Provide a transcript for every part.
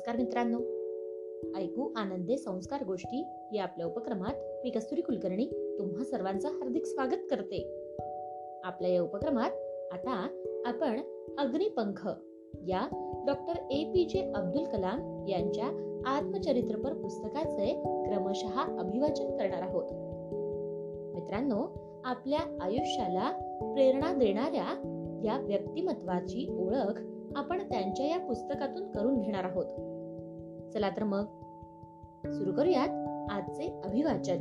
नमस्कार मित्रांनो. ऐकू आनंदे संस्कार गोष्टी या आपल्या उपक्रमात मी कस्तुरी कुलकर्णी तुम्हा सर्वांचं हार्दिक स्वागत करते. आपल्या या उपक्रमात आता आपण अग्निपंख या डॉक्टर ए पी जे अब्दुल कलाम यांच्या आत्मचरित्रपर पुस्तकाचे क्रमशः अभिवाचन करणार आहोत. मित्रांनो आपल्या आयुष्याला प्रेरणा देणाऱ्या या व्यक्तिमत्वाची ओळख आपण त्यांच्या या पुस्तकातून करून घेणार आहोत. चला तर मग सुरू करूयात आजचे अभिवाचन.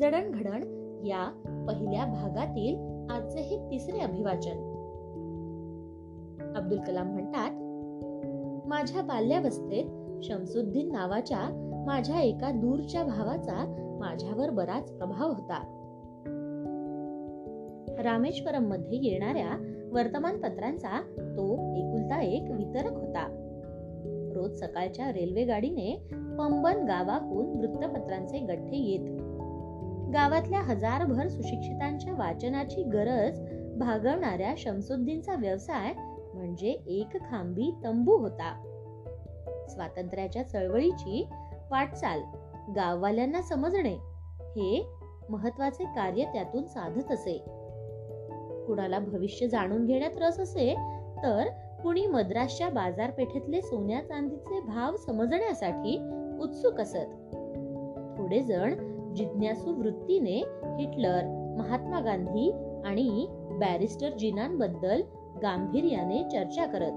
जडणघडण या पहिल्या भागातील आजचे हे तिसरे अभिवाचन. अब्दुल कलाम म्हणतात माझ्या बाल्यावस्थेत शमसुद्दीन नावाच्या माझ्या एका दूरच्या भावाचा माझ्यावर बराच प्रभाव होता. रामेश्वरममध्ये येणाऱ्या वर्तमानपत्रांचा तो एकुलता एक वितरक होता. रोज सकाळच्या रेल्वे गाडीने पंबन गावाहून वृत्तपत्रांचे गठ्ठे येत. गावातल्या हजारभर सुशिक्षितांच्या वाचनाची गरज भागवणाऱ्या शमसुद्दीनचा व्यवसाय म्हणजे एक खांबी तंबू होता. स्वातंत्र्याच्या चळवळीची वाटचाल गाववाल्यांना समजणे हे महत्त्वाचे कार्य त्यातून साधत असे. कुणाला भविष्य जाणून घेण्यात रस असे तर कुणी मद्रासच्या बाजारपेठेतले सोन्या चांदीचे भाव समजण्यासाठी उत्सुक असत. थोडे जण जिज्ञासू वृत्तीने हिटलर महात्मा गांधी आणि बॅरिस्टर जिनांबद्दल गांभीर्याने चर्चा करत.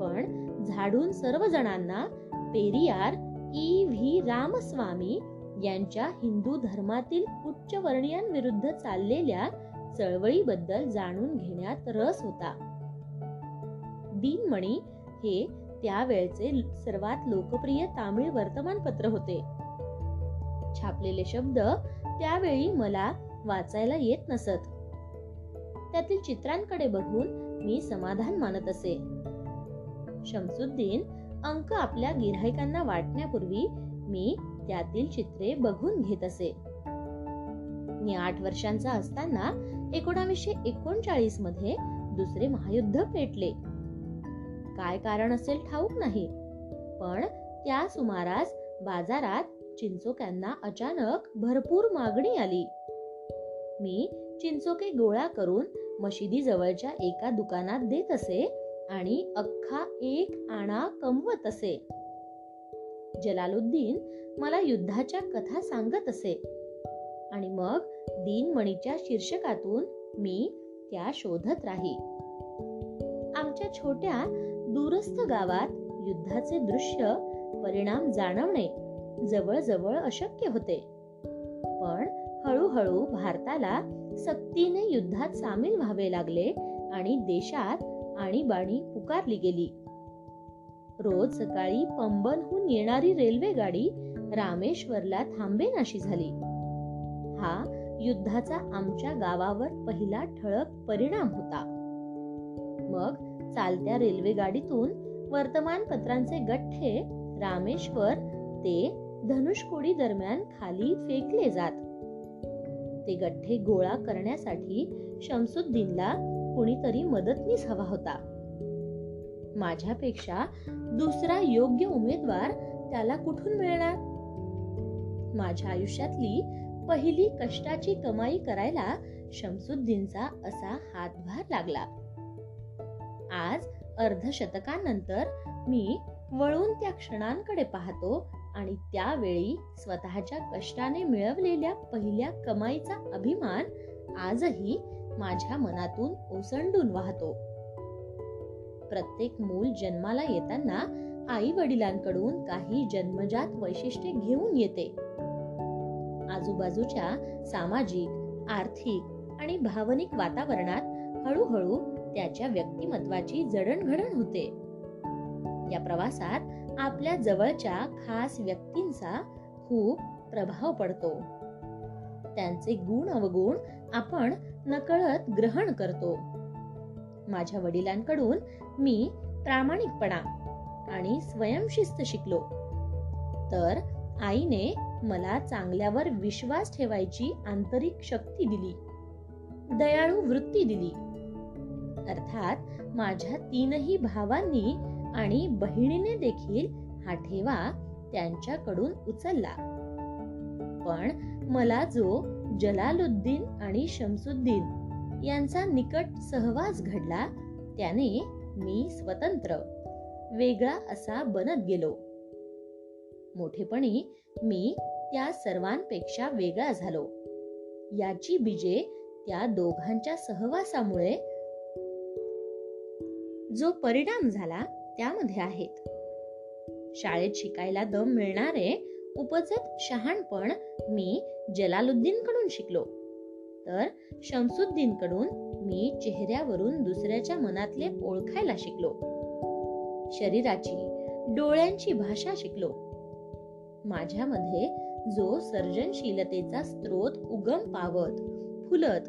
पण झाडून सर्व जणांना पेरियार ई. व्ही. रामस्वामी यांच्या हिंदू धर्मातील उच्चवर्णीयांविरुद्ध चाललेल्या चळवळीबद्दल जाणून घेण्यात रस होता. दिनमणी हे त्यावेळचे सर्वात लोकप्रिय तामिळ वर्तमानपत्र होते. छापलेले शब्द त्यावेळी मला वाचायला येत नसत. त्यातील चित्रांकडे बघून मी समाधान मानत असे. शमसुद्दीन अंक आपल्या गिऱ्हाईकांना वाटण्यापूर्वी मी त्यातील चित्रे बघून घेत असे. मी आठ वर्षांचा असताना एकोणावीसशे एकोणचाळीसमध्ये दुसरे महायुद्ध पेटले. काय कारण असेल ठाऊक नाही. पण त्या सुमारास बाजारात चिंचोक्यांना अचानक भरपूर मागणी आली. मी चिंचोके गोळा करून मशिदी जवळच्या एका दुकानात देत असे आणि अख्खा एक आणा कमवत असे. जलालुद्दीन मला युद्धाच्या कथा सांगत असे. आणि मग दिनमणीच्या शीर्षकातून मी त्या शोधत राही. आमच्या छोट्या दूरस्थ गावात युद्धाचे दृश्य परिणाम जाणवणे जवळजवळ अशक्य होते. पण हळूहळू भारताला सक्तीने युद्धात सामील व्हावे लागले आणि देशात आणीबाणी पुकारली गेली. रोज सकाळी पंबनहून येणारी रेल्वे गाडी रामेश्वरला थांबेनाशी झाली. हा युद्धाचा आमच्या गावावर पहिला ठळक परिणाम होता. मग चालत्या रेल्वे गाडीतून वर्तमानपत्रांचे गठ्ठे रामेश्वर ते धनुषकोडी दरम्यान खाली फेकले जात. ते गठ्ठे गोळा करण्यासाठी शमसुद्दीनला कुणीतरी मदतनीस हवा होता. माझ्यापेक्षा दुसरा योग्य उमेदवार त्याला कुठून मिळणार? माझ्या आयुष्यातली पहिली कष्टाची कमाई करायला शमसुद्दीनचा असा हातभार लागला. आज अर्धशतकानंतर मी वळून त्या क्षणांकडे पाहतो आणि त्यावेळी स्वतःच्या कष्टाने मिळवलेल्या पहिल्या कमाईचा अभिमान आजही माझ्या मनातून ओसंडून वाहतो. प्रत्येक मूल जन्माला येताना आई वडिलांकडून काही जन्मजात वैशिष्ट्ये घेऊन येते. आजूबाजूच्या सामाजिक आर्थिक आणि भावनिक वातावरणात हळूहळू त्याच्या व्यक्तिमत्वाची जडणघडण होते. या प्रवासात आपल्या जवळच्या खास व्यक्तींचा खूप प्रभाव पडतो. त्यांचे गुण अवगुण आपण नकळत ग्रहण करतो. माझ्या वडिलांकडून मी प्रामाणिकपणा आणि स्वयंशिस्त शिकलो. तर आईने मला चांगल्यावर विश्वास ठेवायची आंतरिक शक्ती दिली. दयाळू वृत्ती दिली. अर्थात माझ्या तीनही भावांनी आणि बहिणीने देखील हा ठेवा त्यांच्याकडून उचलला. पण मला जो जलालुद्दीन आणि शमसुद्दीन यांचा निकट सहवास घडला त्याने मी स्वतंत्र वेगळा असा बनत गेलो. मोठेपणी मी त्या सर्वांपेक्षा वेगळा झालो. याची बीजे त्या दोघांच्या सहवासामुळे जो परिणाम झाला त्यामध्ये आहेत. शाळेत शिकायला दम मिळणारे उपजत शहाणपण मी जलालुद्दीन कडून शिकलो. तर शमसुद्दीन कडून मी चेहऱ्यावरून दुसऱ्याच्या मनातले ओळखायला शिकलो. शरीराची डोळ्यांची भाषा शिकलो. माझ्यामध्ये जो सर्जनशीलतेचा स्रोत उगम पावत फुलत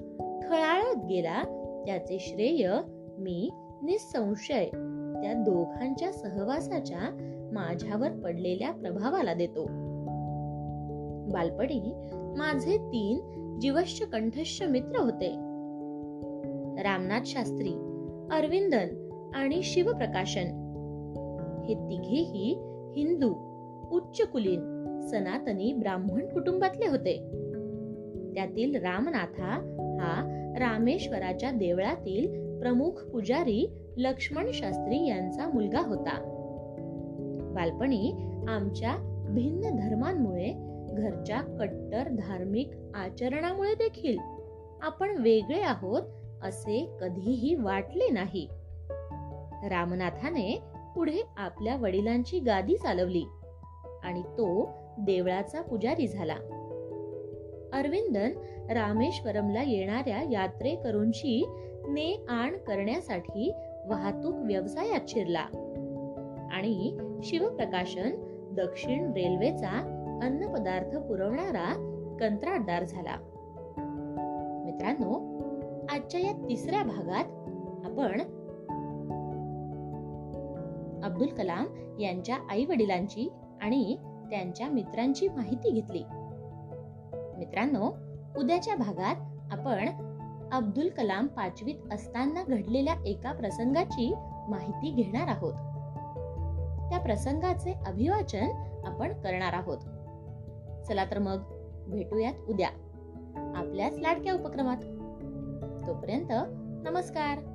खळाळत गेला त्याचे श्रेय मी निसंशय त्या दोघांच्या सहवासाच्या माझ्यावर पडलेल्या प्रभावाला देतो. बालपणी माझे तीन जीवश्य कंठश्य मित्र होते. रामनाथ शास्त्री अरविंदन आणि शिवप्रकाशन. हे तिघेही हिंदू उच्च कुलीन सनातनी ब्राह्मण कुटुंबातले होते. त्यातील रामनाथा हा रामेश्वराच्या देवळातील प्रमुख पुजारी लक्ष्मण शास्त्री यांचा मुलगा होता. बालपणी आमच्या भिन्न धर्मांमुळे घरच्या कट्टर धार्मिक आचरणामुळे देखील आपण वेगळे आहोत असे कधीही वाटले नाही. रामनाथाने पुढे आपल्या वडिलांची गादी चालवली आणि तो देवळाचा पुजारी झाला. अरविंदन रामेश्वरमला येणाऱ्या यात्रेकरूंची ने आण करण्यासाठी वाहतूक व्यवसायात शिरला. आणि शिवप्रकाशन दक्षिण रेल्वेचा अन्नपदार्थ पुरवणारा कंत्राटदार झाला. मित्रांनो आजच्या या तिसऱ्या भागात आपण अब्दुल कलाम यांच्या आई वडिलांची आणि त्यांच्या मित्रांची माहिती घेतली. मित्रांनो उद्याच्या भागात आपण अब्दुल कलाम पाचवीत असताना घडलेल्या एका प्रसंगाची माहिती घेणार आहोत. त्या प्रसंगाचे अभिवाचन आपण करणार आहोत. चला तर मग भेटूयात उद्या. आपल्याच लाडक्या उपक्रमात. तोपर्यंत नमस्कार.